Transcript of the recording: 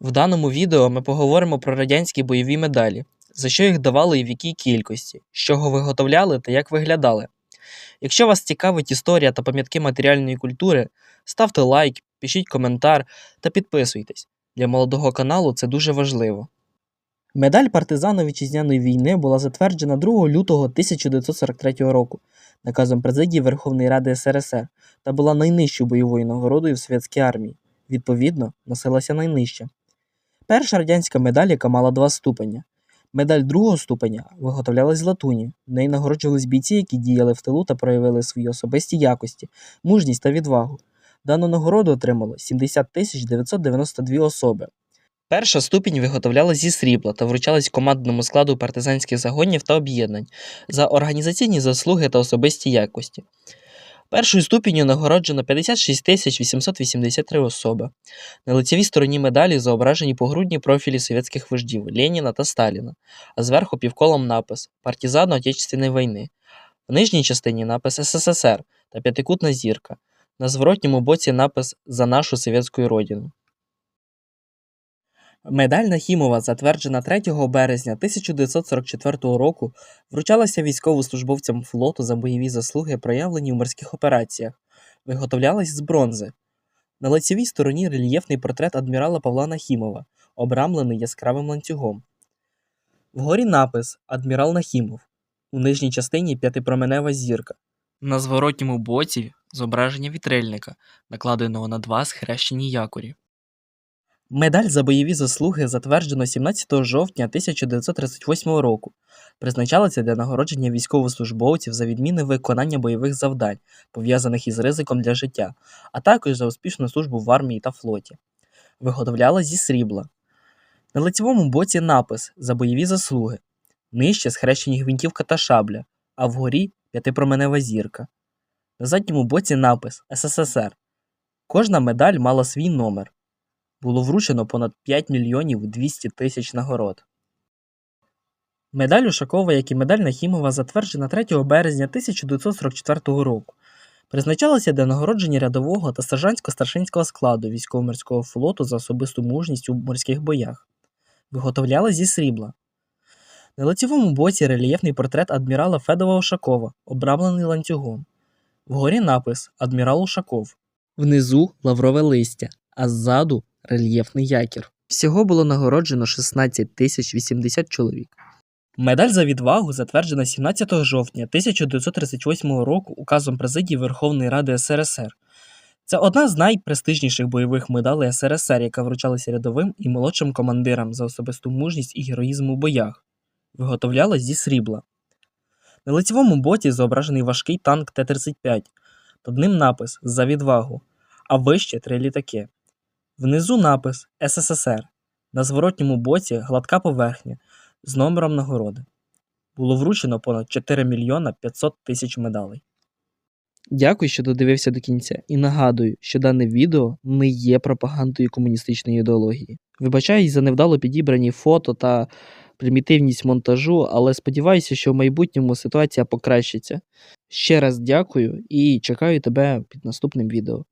В даному відео ми поговоримо про радянські бойові медалі, за що їх давали і в якій кількості, з чого виготовляли та як виглядали. Якщо вас цікавить історія та пам'ятки матеріальної культури, ставте лайк, пишіть коментар та підписуйтесь. Для молодого каналу це дуже важливо. Медаль партизану вітчизняної війни була затверджена 2 лютого 1943 року наказом президії Верховної Ради СРСР та була найнижчою бойовою нагородою в совєтській армії. Відповідно, носилася найнижча. Перша радянська медаль, яка мала два ступеня. Медаль другого ступеня виготовлялась з латуні. В неї нагороджувались бійці, які діяли в тилу та проявили свої особисті якості, мужність та відвагу. Дану нагороду отримало 70 992 особи. Перша ступінь виготовлялась зі срібла та вручалась командному складу партизанських загонів та об'єднань за організаційні заслуги та особисті якості. Першою ступінню нагороджено 56 тисяч 883 особи. На лицевій стороні медалі зображені погрудні профілі совєтських вождів Леніна та Сталіна, а зверху півколом напис Партизану Отечественної війни. В нижній частині напис СССР та п'ятикутна зірка. На зворотньому боці напис За нашу совєтську родину. Медаль Нахімова, затверджена 3 березня 1944 року, вручалася військовослужбовцям флоту за бойові заслуги, проявлені у морських операціях, виготовлялась з бронзи. На лицевій стороні рельєфний портрет адмірала Павла Нахімова, обрамлений яскравим ланцюгом. Вгорі напис Адмірал Нахімов. У нижній частині п'ятипроменева зірка. На зворотньому боці зображення вітрильника, накладеного на два схрещені якорі. Медаль за бойові заслуги затверджено 17 жовтня 1938 року. Призначалася для нагородження військовослужбовців за відмінне виконання бойових завдань, пов'язаних із ризиком для життя, а також за успішну службу в армії та флоті. Виготовляла зі срібла. На лицевому боці напис за бойові заслуги. Нижче схрещені гвинтівка та шабля, а вгорі п'ятипроменева зірка. На задньому боці напис СССР. Кожна медаль мала свій номер було вручено понад 5 мільйонів 200 тисяч нагород. Медаль Ушакова, як і медаль Нахімова, затверджена 3 березня 1944 року. Призначалася для нагородження рядового та сержантсько-старшинського складу військово-морського флоту за особисту мужність у морських боях. Виготовляла зі срібла. На лицевому боці рельєфний портрет адмірала Федова Ушакова, обрамлений ланцюгом. Вгорі напис Адмірал Ушаков. Внизу лаврове листя, а ззаду рельєфний якір. Всього було нагороджено 16 тисяч 80 чоловік. Медаль за відвагу затверджена 17 жовтня 1938 року указом президії Верховної Ради СРСР. Це одна з найпрестижніших бойових медалей СРСР, яка вручалася рядовим і молодшим командирам за особисту мужність і героїзм у боях. Виготовлялась зі срібла. На лицевому боці зображений важкий танк Т-35, під ним напис за відвагу, а вище три літаки. Внизу напис СССР. На зворотньому боці гладка поверхня з номером нагороди. Було вручено понад 4 мільйона 500 тисяч медалей. Дякую, що додивився до кінця, і нагадую, що дане відео не є пропагандою комуністичної ідеології. Вибачаюсь за невдало підібрані фото та примітивність монтажу, але сподіваюся, що в майбутньому ситуація покращиться. Ще раз дякую і чекаю тебе під наступним відео.